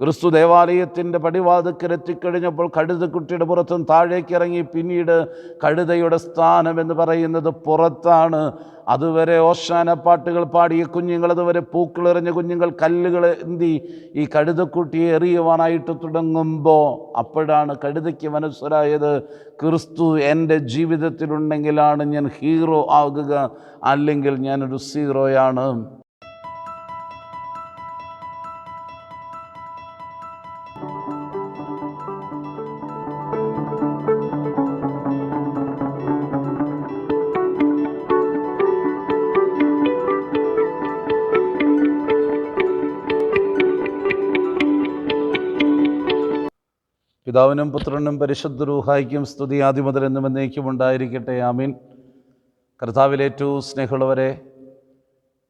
ക്രിസ്തു ദേവാലയത്തിന്റെ പടിവാതുക്കലെത്തിക്കഴിഞ്ഞപ്പോൾ കഴുത കഴുതക്കുട്ടിയുടെ പുറത്തും താഴേക്ക് ഇറങ്ങി പിന്നീട് കഴുതയുടെ സ്ഥാനം എന്ന് പറയുന്നത് പുറത്താണ്. അതുവരെ ഓശാന പാട്ടുകൾ പാടിയ കുഞ്ഞുങ്ങൾ അതുവരെ പൂക്കളെറിഞ്ഞ കുഞ്ഞുങ്ങൾ കല്ലുകൾ എന്തി ഈ കഴുതക്കുട്ടിയെ എറിയുവാനായിട്ട് തുടങ്ങുമ്പോൾ അപ്പോഴാണ് കഴുതയ്ക്ക് മനസ്സിലായത് ക്രിസ്തു എന്റെ ജീവിതത്തിലുണ്ടെങ്കിലാണ് ഞാൻ ഹീറോ ആകുക അല്ലെങ്കിൽ ഞാനൊരു സീറോയാണ്. പിതാവിനും പുത്രനും പരിശുദ്ധ രൂഹായിക്കും സ്തുതി ആദിമുതൽ മുതൽ എന്നും എന്നേക്കും ഉണ്ടായിരിക്കട്ടെ. ആമീൻ. കർത്താവിലേറ്റവും സ്നേഹമുള്ളവരെ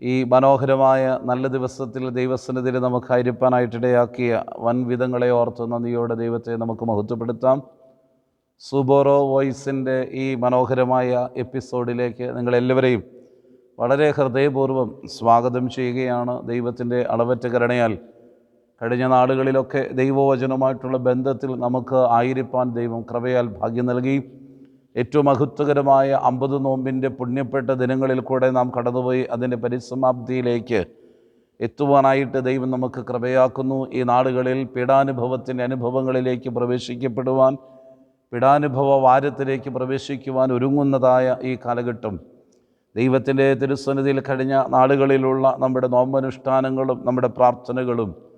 ഈ മനോഹരമായ നല്ല ദിവസത്തിൽ ദൈവസന്നിധിയിൽ നമുക്ക് അരിപ്പാനായിട്ടിടയാക്കിയ വൻവിധങ്ങളെ ഓർത്ത് നന്ദിയോടെ ദൈവത്തെ നമുക്ക് മഹത്വപ്പെടുത്താം. സുബോറോ വോയിസിന്റെ ഈ മനോഹരമായ എപ്പിസോഡിലേക്ക് നിങ്ങളെല്ലാവരെയും വളരെ ഹൃദയപൂർവം സ്വാഗതം ചെയ്യുകയാണ്. ദൈവത്തിന്റെ അളവറ്റ കരുണയാൽ കഴിഞ്ഞ നാളുകളിലൊക്കെ ദൈവവചനവുമായിട്ടുള്ള ബന്ധത്തിൽ നമുക്ക് ആയിരിപ്പാൻ ദൈവം കൃപയാൽ ഭാഗ്യം നൽകി. ഏറ്റവും മഹത്വകരമായ അമ്പത് നോമ്പിന്റെ പുണ്യപ്പെട്ട ദിനങ്ങളിൽ കൂടെ നാം കടന്നുപോയി അതിന്റെ പരിസമാപ്തിയിലേക്ക് എത്തുവാനായിട്ട് ദൈവം നമുക്ക് കൃപയാക്കുന്നു. ഈ നാടുകളിൽ പീഡാനുഭവത്തിന്റെ അനുഭവങ്ങളിലേക്ക് പ്രവേശിക്കപ്പെടുവാൻ പീഡാനുഭവ വാരത്തിലേക്ക് പ്രവേശിക്കുവാൻ ഒരുങ്ങുന്നതായ ഈ കാലഘട്ടം. ദൈവത്തിന്റെ തിരുസന്നിധിയിൽ കഴിഞ്ഞ നാളുകളിലുള്ള നമ്മുടെ നോമ്പനുഷ്ഠാനങ്ങളും നമ്മുടെ പ്രാർത്ഥനകളും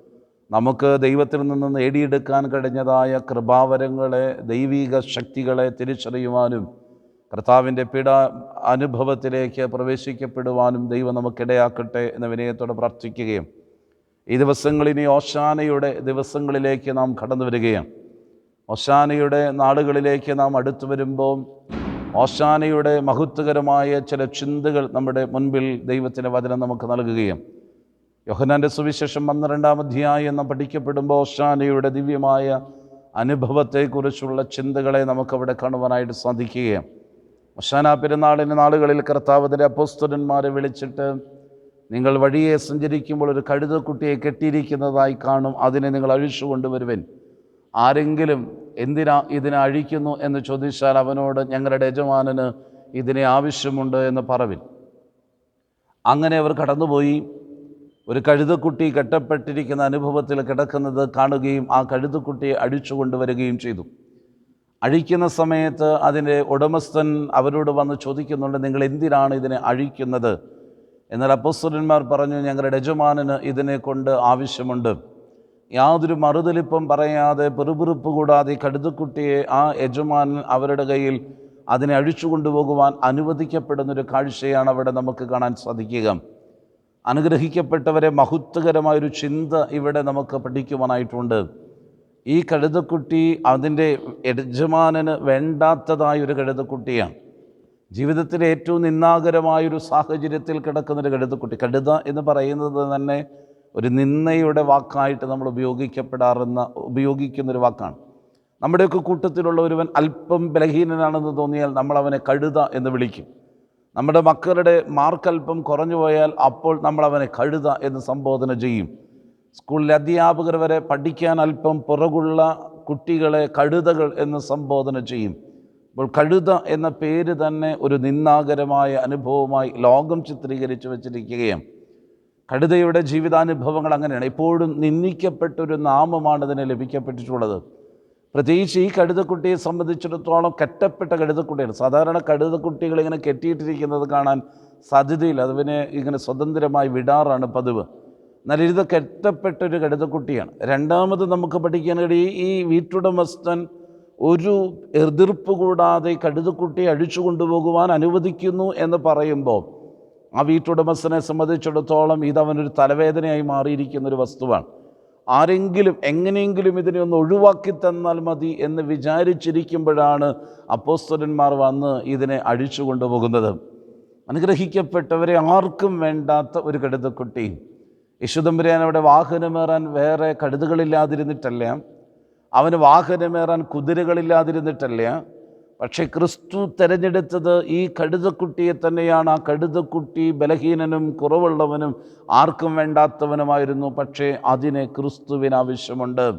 നമുക്ക് ദൈവത്തിൽ നിന്ന് നേടിയെടുക്കാൻ കഴിഞ്ഞതായ കൃപാവരങ്ങളെ ദൈവിക ശക്തികളെ തിരിച്ചറിയുവാനും കർത്താവിന്റെ പീഡ അനുഭവത്തിലേക്ക് പ്രവേശിക്കപ്പെടുവാനും ദൈവം നമുക്കിടയാക്കട്ടെ എന്ന വിനയത്തോടെ പ്രാർത്ഥിക്കുകയും ഈ ദിവസങ്ങളിനി ഓശാനയുടെ ദിവസങ്ങളിലേക്ക് നാം കടന്നു വരികയാണ് ഓശാനയുടെ നാടുകളിലേക്ക് നാം അടുത്തു വരുമ്പോൾ ഓശാനയുടെ മഹത്വകരമായ ചില ചിന്തകൾ നമ്മുടെ മുൻപിൽ ദൈവത്തിന്റെ വചനം നമുക്ക് നൽകുകയും യോഹനാന്റെ സുവിശേഷം പന്ത്രണ്ടാം അധ്യായം എന്ന് പഠിക്കപ്പെടുമ്പോൾ ഓശാനയുടെ ദിവ്യമായ അനുഭവത്തെക്കുറിച്ചുള്ള ചിന്തകളെ നമുക്കവിടെ കാണുവാനായിട്ട് സാധിക്കുകയാണ്. ഓശാന പെരുന്നാളിന്റെ നാളുകളിൽ കർത്താവതിന്റെ അപ്പോസ്തുരന്മാരെ വിളിച്ചിട്ട് നിങ്ങൾ വഴിയെ സഞ്ചരിക്കുമ്പോൾ ഒരു കഴുതക്കുട്ടിയെ കെട്ടിയിരിക്കുന്നതായി കാണും അതിനെ നിങ്ങൾ അഴിച്ചു കൊണ്ടുവരുവൻ. ആരെങ്കിലും എന്തിനാ ഇതിനെ അഴിക്കുന്നു എന്ന് ചോദിച്ചാൽ അവനോട് ഞങ്ങളുടെ യജമാനന് ഇതിനെ ആവശ്യമുണ്ട് എന്ന് പറവിൽ അങ്ങനെ അവർ കടന്നുപോയി. ഒരു കഴുതക്കുട്ടി കെട്ടപ്പെട്ടിരിക്കുന്ന അനുഭവത്തിൽ കിടക്കുന്നത് കാണുകയും ആ കഴുതക്കുട്ടിയെ അഴിച്ചു കൊണ്ടുവരികയും ചെയ്തു. അഴിക്കുന്ന സമയത്ത് അതിന്റെ ഉടമസ്ഥൻ അവരോട് വന്ന് ചോദിക്കുന്നുണ്ട് നിങ്ങൾ എന്തിനാണ് ഇതിനെ അഴിക്കുന്നത്? എന്നാൽ അപ്പസ്വരന്മാർ പറഞ്ഞു ഞങ്ങളുടെ യജമാനന് ഇതിനെ കൊണ്ട് ആവശ്യമുണ്ട്. യാതൊരു മറുതലിപ്പം പറയാതെ പെറുപിറുപ്പ് കൂടാതെ കഴുതക്കുട്ടിയെ ആ യജമാനൻ അവരുടെ കയ്യിൽ അതിനെ അഴിച്ചു കൊണ്ടുപോകുവാൻ അനുവദിക്കപ്പെടുന്നൊരു കാഴ്ചയാണ് അവിടെ നമുക്ക് കാണാൻ സാധിക്കുക. അനുഗ്രഹിക്കപ്പെട്ടവരെ മഹത്വകരമായൊരു ചിന്ത ഇവിടെ നമുക്ക് പഠിക്കുവാനായിട്ടുണ്ട്. ഈ കഴുതക്കുട്ടി അതിന്റെ യജമാനന് വേണ്ടാത്തതായ ഒരു കഴുതക്കുട്ടിയാണ്. ജീവിതത്തിൽ ഏറ്റവും നിന്നാകരമായൊരു സാഹചര്യത്തിൽ കിടക്കുന്നൊരു കഴുതക്കുട്ടി. കഴുത എന്ന് പറയുന്നത് തന്നെ ഒരു നിന്നയുടെ വാക്കായിട്ട് നമ്മൾ ഉപയോഗിക്കപ്പെടാറുന്ന ഉപയോഗിക്കുന്നൊരു വാക്കാണ്. നമ്മുടെയൊക്കെ കൂട്ടത്തിലുള്ള ഒരുവൻ അല്പം ബലഹീനനാണെന്ന് തോന്നിയാൽ നമ്മൾ അവനെ കഴുത എന്ന് വിളിക്കും. നമ്മുടെ മക്കളുടെ മാർക്കൽപ്പം കുറഞ്ഞു പോയാൽ അപ്പോൾ നമ്മൾ അവനെ കഴുത എന്ന് സംബോധന ചെയ്യും. സ്കൂളിലെ അധ്യാപകർ വരെ പഠിക്കാൻ അല്പം പുറകുള്ള കുട്ടികളെ കഴുതകൾ എന്ന് സംബോധന ചെയ്യും. അപ്പോൾ കഴുത എന്ന പേര് തന്നെ ഒരു നിന്നാകരമായ അനുഭവമായി ലോകം ചിത്രീകരിച്ചു വച്ചിരിക്കുകയാണ്. കഴുതയുടെ ജീവിതാനുഭവങ്ങൾ അങ്ങനെയാണ്. എപ്പോഴും നിന്ദിക്കപ്പെട്ടൊരു നാമമാണ് ഇതിന് ലഭിക്കപ്പെട്ടിട്ടുള്ളത്. പ്രത്യേകിച്ച് ഈ കഴുതക്കുട്ടിയെ സംബന്ധിച്ചിടത്തോളം കെട്ടപ്പെട്ട കഴുതക്കുട്ടിയാണ്. സാധാരണ കഴുതക്കുട്ടികൾ ഇങ്ങനെ കെട്ടിയിട്ടിരിക്കുന്നത് കാണാൻ സാധ്യതയില്ല. അതിനെ ഇങ്ങനെ സ്വതന്ത്രമായി വിടാറാണ് പതിവ്. എന്നാൽ ഇത് കെട്ടപ്പെട്ടൊരു കഴുതക്കുട്ടിയാണ്. രണ്ടാമത് നമുക്ക് പഠിക്കാൻ കഴിയും ഈ വീട്ടുടമസ്ഥൻ ഒരു എതിർപ്പ് കൂടാതെ കഴുതക്കുട്ടിയെ അഴിച്ചു കൊണ്ടുപോകുവാൻ അനുവദിക്കുന്നു എന്ന് പറയുമ്പോൾ ആ വീട്ടുടമസ്ഥനെ സംബന്ധിച്ചിടത്തോളം ഇത് അവനൊരു തലവേദനയായി മാറിയിരിക്കുന്നൊരു വസ്തുവാണ്. ആരെങ്കിലും എങ്ങനെയെങ്കിലും ഇതിനെ ഒന്ന് ഒഴിവാക്കി തന്നാൽ മതി എന്ന് വിചാരിച്ചിരിക്കുമ്പോഴാണ് അപ്പോസ്തലന്മാർ വന്ന് ഇതിനെ അഴിച്ചു കൊണ്ടുപോകുന്നത്. അനുഗ്രഹിക്കപ്പെട്ടവരെ ആർക്കും വേണ്ടാത്ത ഒരു കടുതക്കുട്ടി. യശുദമ്പുരാൻ അവിടെ വാഹനമേറാൻ വേറെ കടുതുകളില്ലാതിരുന്നിട്ടല്ല. അവന് വാഹനമേറാൻ കുതിരകളില്ലാതിരുന്നിട്ടല്ല. പക്ഷേ ക്രിസ്തു തിരഞ്ഞെടുത്തത് ഈ കഴുതക്കുട്ടിയെ തന്നെയാണ്. ആ കഴുതക്കുട്ടി ബലഹീനനും കുറവുള്ളവനും ആർക്കും വേണ്ടാത്തവനുമായിരുന്നു. പക്ഷേ അതിന് ക്രിസ്തുവിന് ആവശ്യമുണ്ട്.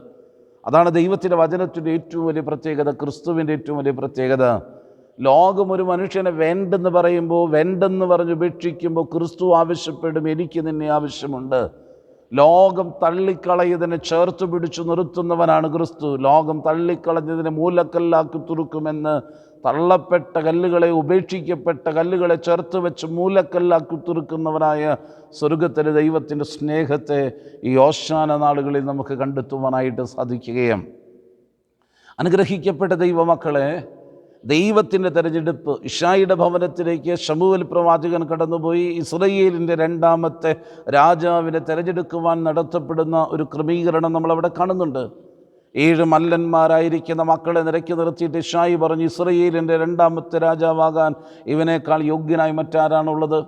അതാണ് ദൈവത്തിന്റെ വചനത്തിന്റെ ഏറ്റവും വലിയ പ്രത്യേകത ക്രിസ്തുവിന്റെ ഏറ്റവും വലിയ പ്രത്യേകത. ലോകം ഒരു മനുഷ്യനെ വേണ്ടെന്ന് പറയുമ്പോൾ വേണ്ടെന്ന് പറഞ്ഞ് ഉപേക്ഷിക്കുമ്പോൾ ക്രിസ്തു ആവശ്യപ്പെടും എനിക്ക് നിന്നെ ആവശ്യമുണ്ട്. ലോകം തള്ളിക്കളയതിനെ ചേർത്ത് പിടിച്ചു നിർത്തുന്നവനാണ് ക്രിസ്തു. ലോകം തള്ളിക്കളഞ്ഞതിനെ മൂലക്കല്ലാക്കി തുറുക്കുമെന്ന് തള്ളപ്പെട്ട കല്ലുകളെ ഉപേക്ഷിക്കപ്പെട്ട കല്ലുകളെ ചേർത്ത് വെച്ച് മൂലക്കല്ലാക്കി തുറുക്കുന്നവനായ സ്വർഗത്തിലെ ദൈവത്തിന്റെ സ്നേഹത്തെ ഈ ഓശാന നാളുകളിൽ നമുക്ക് കണ്ടെത്തുവാനായിട്ട് സാധിക്കുകയും അനുഗ്രഹിക്കപ്പെട്ട ദൈവമക്കളെ ദൈവത്തിന്റെ തിരഞ്ഞെടുപ്പ് ഇഷായിയുടെ ഭവനത്തിലേക്ക് ഷമുവൽ പ്രവാചകൻ കടന്നുപോയി. ഇസ്രയേലിന്റെ രണ്ടാമത്തെ രാജാവിനെ തിരഞ്ഞെടുക്കുവാൻ നടത്തപ്പെടുന്ന ഒരു ക്രമീകരണം നമ്മളവിടെ കാണുന്നുണ്ട്. ഏഴ് മല്ലന്മാരായിരിക്കുന്ന മക്കളെ നിരക്കി നിർത്തിയിട്ട് ഇഷായി പറഞ്ഞു ഇസ്രയേലിന്റെ രണ്ടാമത്തെ രാജാവാകാൻ ഇവനേക്കാൾ യോഗ്യനായി മറ്റാരാണുള്ളത്?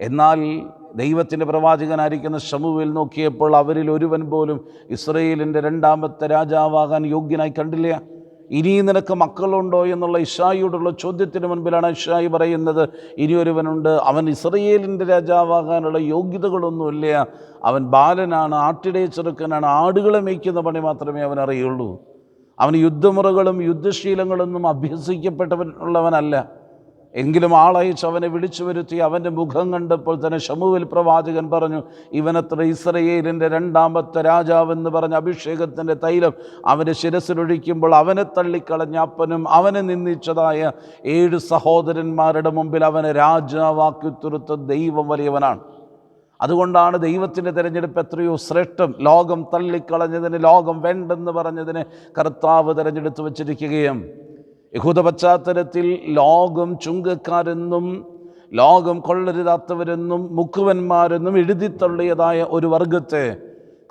എന്നാൽ ദൈവത്തിന്റെ പ്രവാചകനായിരിക്കുന്ന ഷമുവിൽ നോക്കിയപ്പോൾ അവരിൽ ഒരുവൻ പോലും ഇസ്രയേലിന്റെ രണ്ടാമത്തെ രാജാവാകാൻ യോഗ്യനായി കണ്ടില്ല. ഇനി നിനക്ക് മക്കളുണ്ടോ എന്നുള്ള ഇഷായിയോടുള്ള ചോദ്യത്തിന് മുൻപിലാണ് ഇഷായി പറയുന്നത്. ഇനിയൊരുവനുണ്ട്. അവൻ ഇസ്രയേലിന്റെ രാജാവാകാനുള്ള യോഗ്യതകളൊന്നുമില്ല. അവൻ ബാലനാണ് ആട്ടിടയ ചെറുക്കനാണ് ആടുകളെ മേയ്ക്കുന്ന പണി മാത്രമേ അവൻ അറിയുള്ളൂ അവന് യുദ്ധമുറകളും യുദ്ധശീലങ്ങളൊന്നും അഭ്യസിക്കപ്പെട്ടവൻ ഉള്ളവനല്ല. എങ്കിലും ആളയച്ച് അവനെ വിളിച്ചു വരുത്തി അവന്റെ മുഖം കണ്ടപ്പോൾ തന്നെ ഷമുവിൽ പ്രവാചകൻ പറഞ്ഞു ഇവനത്ര ഇസ്രയേലിന്റെ രണ്ടാമത്തെ രാജാവെന്ന് പറഞ്ഞ അഭിഷേകത്തിന്റെ തൈലം അവന്റെ ശിരസിലൊഴിക്കുമ്പോൾ അവനെ തള്ളിക്കളഞ്ഞ അപ്പനും അവനെ നിന്ദിച്ചതായ ഏഴ് സഹോദരന്മാരുടെ മുമ്പിൽ അവനെ രാജാവാക്കി തുരുത്ത ദൈവം വലിയവനാണ്. അതുകൊണ്ടാണ് ദൈവത്തിന്റെ തിരഞ്ഞെടുപ്പ് എത്രയോ ശ്രേഷ്ഠം. ലോകം തള്ളിക്കളഞ്ഞതിന് ലോകം വേണ്ടെന്ന് പറഞ്ഞതിന് കർത്താവ് തിരഞ്ഞെടുത്ത് വച്ചിരിക്കുകയും യഹൂദ പശ്ചാത്തലത്തിൽ ലോകം ചുങ്കക്കാരെന്നും ലോകം കൊള്ളരുതാത്തവരെന്നും മുക്കുവന്മാരെന്നും എഴുതിത്തള്ളിയതായ ഒരു വർഗത്തെ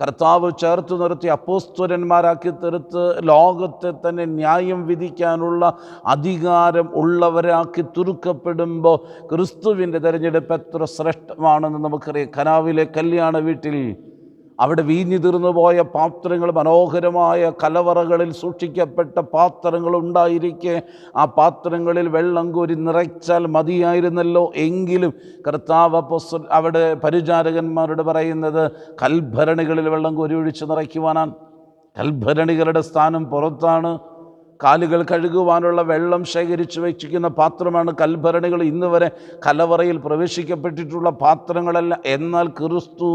കർത്താവ് ചേർത്ത് നിർത്തി അപ്പോസ്തുരന്മാരാക്കി തീർത്ത് ലോകത്തെ തന്നെ ന്യായം വിധിക്കാനുള്ള അധികാരം ഉള്ളവരാക്കി തുരുക്കപ്പെടുമ്പോൾ ക്രിസ്തുവിന്റെ തിരഞ്ഞെടുപ്പ് എത്ര ശ്രേഷ്ഠമാണെന്ന് നമുക്കറിയാം. കനാവിലെ കല്യാണ വീട്ടിൽ അവിടെ വീഞ്ഞു തീർന്നു പോയ പാത്രങ്ങൾ മനോഹരമായ കലവറകളിൽ സൂക്ഷിക്കപ്പെട്ട പാത്രങ്ങൾ ഉണ്ടായിരിക്കെ. ആ പാത്രങ്ങളിൽ വെള്ളം കോരി നിറച്ചാൽ മതിയായിരുന്നല്ലോ എങ്കിലും കർത്താവ് അവിടെ പരിചാരകന്മാരോട് പറയുന്നത് കൽഭരണികളിൽ വെള്ളം കോരി ഒഴിച്ച് നിറയ്ക്കുവാനാണ്. കൽഭരണികളുടെ സ്ഥാനം പുറത്താണ്. കാലുകൾ കഴുകുവാനുള്ള വെള്ളം ശേഖരിച്ച് വെച്ചിരിക്കുന്ന പാത്രമാണ് കൽഭരണികൾ. ഇന്ന് വരെ കലവറയിൽ പ്രവേശിക്കപ്പെട്ടിട്ടുള്ള പാത്രങ്ങളല്ല. എന്നാൽ ക്രിസ്തു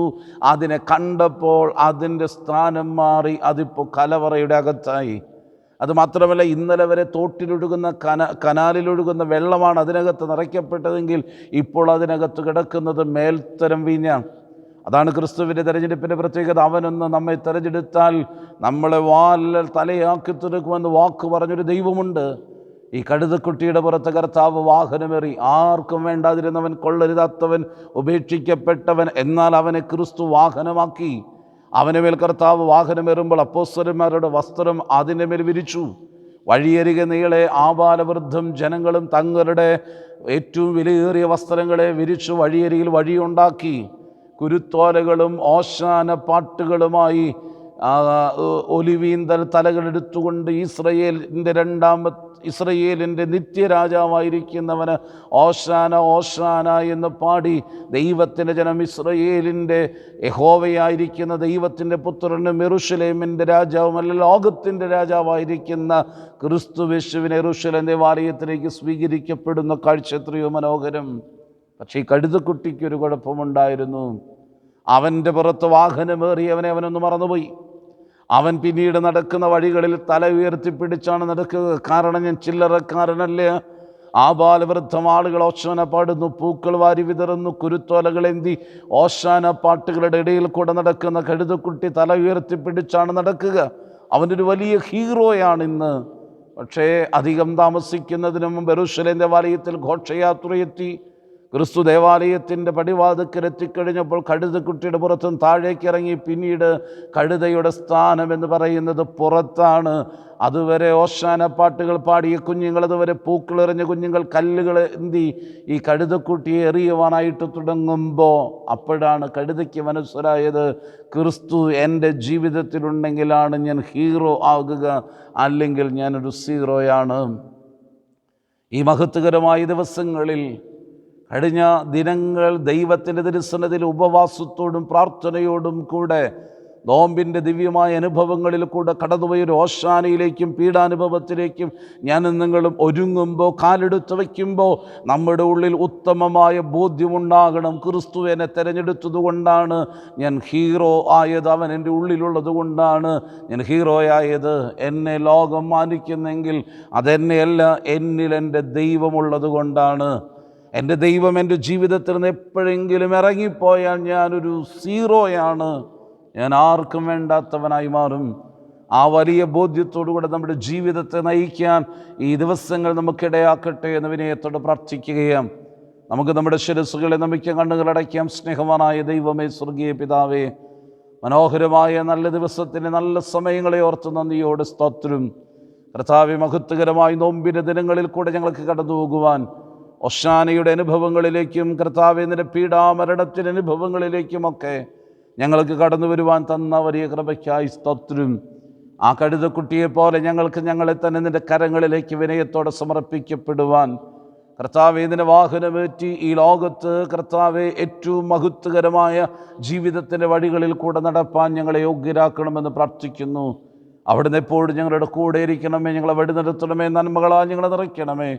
അതിനെ കണ്ടപ്പോൾ അതിന്റെ സ്ഥാനം മാറി അതിപ്പോൾ കലവറയുടെ അകത്തായി. അതുമാത്രമല്ല ഇന്നലെ വരെ തോട്ടിലൊഴുകുന്ന കന കനാലിലൊഴുകുന്ന വെള്ളമാണ് അതിനകത്ത് നിറയ്ക്കപ്പെട്ടതെങ്കിൽ ഇപ്പോൾ അതിനകത്ത് കിടക്കുന്നത് മേൽത്തരം വീഞ്ഞാണ്. അതാണ് ക്രിസ്തുവിന്റെ തെരഞ്ഞെടുപ്പിന്റെ പ്രത്യേകത. അവനൊന്ന് നമ്മെ തിരഞ്ഞെടുത്താൽ നമ്മളെ വാലിൽ തലയാക്കി തീർക്കുമെന്ന് വാക്ക് പറഞ്ഞൊരു ദൈവമുണ്ട്. ഈ കഴുതക്കുട്ടിയുടെ പുറത്ത് കർത്താവ് വാഹനമേറി ആർക്കും വേണ്ടാതിരുന്നവൻ കൊള്ളരുതാത്തവൻ ഉപേക്ഷിക്കപ്പെട്ടവൻ എന്നാൽ അവനെ ക്രിസ്തു വാഹനമാക്കി. അവന് മേൽ കർത്താവ് വാഹനമേറുമ്പോൾ അപ്പോസ്വരന്മാരുടെ വസ്ത്രം അതിന്റെ മേൽ വിരിച്ചു. വഴിയരികെ നീളെ ആബാലവൃദ്ധം ജനങ്ങളും തങ്ങളുടെ ഏറ്റവും വിലയേറിയ വസ്ത്രങ്ങളെ വിരിച്ചു വഴിയരികിൽ വഴിയുണ്ടാക്കി. കുരുത്തോലകളും ഓശാന പാട്ടുകളുമായി ഒലിവീന്തൽ തലകളെടുത്തുകൊണ്ട് ഇസ്രയേലിന്റെ രണ്ടാമ ഇസ്രയേലിന്റെ നിത്യരാജാവായിരിക്കുന്നവന് ഓശാന ഓശാന എന്ന് പാടി ദൈവത്തിന്റെ ജനം ഇസ്രയേലിന്റെ യഹോവയായിരിക്കുന്ന ദൈവത്തിന്റെ പുത്രന് മെറുഷലേമിന്റെ രാജാവുമല്ല ലോകത്തിന്റെ രാജാവായിരിക്കുന്ന ക്രിസ്തു യേശുവിനെ എറുഷലേം ദേവാലയത്തിലേക്ക് സ്വീകരിക്കപ്പെടുന്ന കാഴ്ച എത്രയോ മനോഹരം. പക്ഷേ ഈ കഴുതക്കുട്ടിക്കൊരു കുഴപ്പമുണ്ടായിരുന്നു. അവന്റെ പുറത്ത് വാഹനമേറിയവനെ അവനൊന്ന് മറന്നുപോയി. അവൻ പിന്നീട് നടക്കുന്ന വഴികളിൽ തല ഉയർത്തിപ്പിടിച്ചാണ് നടക്കുക. കാരണം ഞാൻ ചില്ലറക്കാരനല്ലേ? ബാലവൃദ്ധം ആളുകൾ ഓശാന പാടുന്നു പൂക്കൾ വാരി വിതറുന്നു കുരുത്തോലകളെന്തി ഓശാന പാട്ടുകളുടെ ഇടയിൽ കൂടെ നടക്കുന്ന കഴുതക്കുട്ടി തല ഉയർത്തിപ്പിടിച്ചാണ് നടക്കുക. അവനൊരു വലിയ ഹീറോയാണ് ഇന്ന്. പക്ഷേ അധികം താമസിക്കുന്നതിന് മുമ്പ് എറുശലേം ദേവാലയത്തിൽ ഘോഷയാത്രയെത്തി. ക്രിസ്തു ദേവാലയത്തിന്റെ പടിവാതുക്കിലെത്തിക്കഴിഞ്ഞപ്പോൾ കഴുത കഴുതക്കുട്ടിയുടെ പുറത്തും താഴേക്ക് ഇറങ്ങി പിന്നീട് കഴുതയുടെ സ്ഥാനം എന്ന് പറയുന്നത് പുറത്താണ്. അതുവരെ ഓശാന പാട്ടുകൾ പാടിയ കുഞ്ഞുങ്ങൾ അതുവരെ പൂക്കളെറിഞ്ഞ കുഞ്ഞുങ്ങൾ കല്ലുകൾ എന്തി ഈ കഴുതക്കുട്ടിയെ എറിയുവാനായിട്ട് തുടങ്ങുമ്പോൾ അപ്പോഴാണ് കഴുതയ്ക്ക് മനസ്സിലായത് ക്രിസ്തു എന്റെ ജീവിതത്തിലുണ്ടെങ്കിലാണ് ഞാൻ ഹീറോ ആകുക അല്ലെങ്കിൽ ഞാനൊരു സീറോയാണ്. ഈ മഹത്വകരമായ ദിവസങ്ങളിൽ കഴിഞ്ഞ ദിനങ്ങൾ ദൈവത്തിന്റെ തിരുസന്നതിൽ ഉപവാസത്തോടും പ്രാർത്ഥനയോടും കൂടെ നോമ്പിന്റെ ദിവ്യമായ അനുഭവങ്ങളിൽ കൂടെ കടന്നുപോയ ഒരു ഓശാനയിലേക്കും പീഡാനുഭവത്തിലേക്കും ഞാൻ നിങ്ങളും ഒരുങ്ങുമ്പോൾ കാലെടുത്ത് വയ്ക്കുമ്പോൾ നമ്മുടെ ഉള്ളിൽ ഉത്തമമായ ബോധ്യമുണ്ടാകണം. ക്രിസ്തു എന്നെ തിരഞ്ഞെടുത്തതുകൊണ്ടാണ് ഞാൻ ഹീറോ ആയത്. അവൻ എന്റെ ഉള്ളിലുള്ളത് കൊണ്ടാണ് ഞാൻ ഹീറോ ആയത്. എന്നെ ലോകം മാനിക്കുന്നെങ്കിൽ അതെന്നെയല്ല എന്നിൽ എന്റെ ദൈവമുള്ളത് കൊണ്ടാണ് എന്റെ ദൈവം എന്റെ ജീവിതത്തിൽ നിന്ന് എപ്പോഴെങ്കിലും ഇറങ്ങിപ്പോയാൽ ഞാനൊരു സീറോയാണ്. ഞാൻ ആർക്കും വേണ്ടാത്തവനായി മാറും. ആ വലിയ ബോധ്യത്തോടുകൂടെ നമ്മുടെ ജീവിതത്തെ നയിക്കാൻ ഈ ദിവസങ്ങൾ നമുക്കിടയാക്കട്ടെ എന്ന് വിനയത്തോട് പ്രാർത്ഥിക്കുകയും നമുക്ക് നമ്മുടെ ശിരസ്സുകളെ നമുക്ക് കണ്ണുകളടയ്ക്കാം സ്നേഹവാനായ ദൈവമേ സ്വർഗീയ പിതാവേ മനോഹരമായ നല്ല ദിവസത്തിന് നല്ല സമയങ്ങളെ ഓർത്ത് നന്ദിയോട് സ്തോത്രം. കർത്താവെ മഹത്വകരമായി നോമ്പിന്റെ ദിനങ്ങളിൽ കൂടെ ഞങ്ങൾക്ക് കടന്നു പോകുവാൻ ഒഷാനയുടെ അനുഭവങ്ങളിലേക്കും കർത്താവിന്റെ പീഡാമരണത്തിന്റെ അനുഭവങ്ങളിലേക്കുമൊക്കെ ഞങ്ങൾക്ക് കടന്നു വരുവാൻ തന്ന വലിയ കൃപയ്ക്കായി സ്തോത്രം. ആ കഴുതക്കുട്ടിയെ പോലെ ഞങ്ങൾക്ക് ഞങ്ങളെ തന്നെ നിന്റെ കരങ്ങളിലേക്ക് വിനയത്തോടെ സമർപ്പിക്കപ്പെടുവാൻ. കർത്താവെ നിന്റെ വാഹനമേറ്റി ഈ ലോകത്ത് കർത്താവെ ഏറ്റവും മഹത്വകരമായ ജീവിതത്തിന്റെ വഴികളിൽ കൂടെ നടപ്പാൻ ഞങ്ങളെ യോഗ്യരാക്കണമെന്ന് പ്രാർത്ഥിക്കുന്നു. അവിടുന്ന് എപ്പോഴും ഞങ്ങളുടെ കൂടെ ഇരിക്കണമേ ഞങ്ങളെ വഴി നടത്തണമേ നന്മകളാൽ ഞങ്ങളെ നിറയ്ക്കണമേ.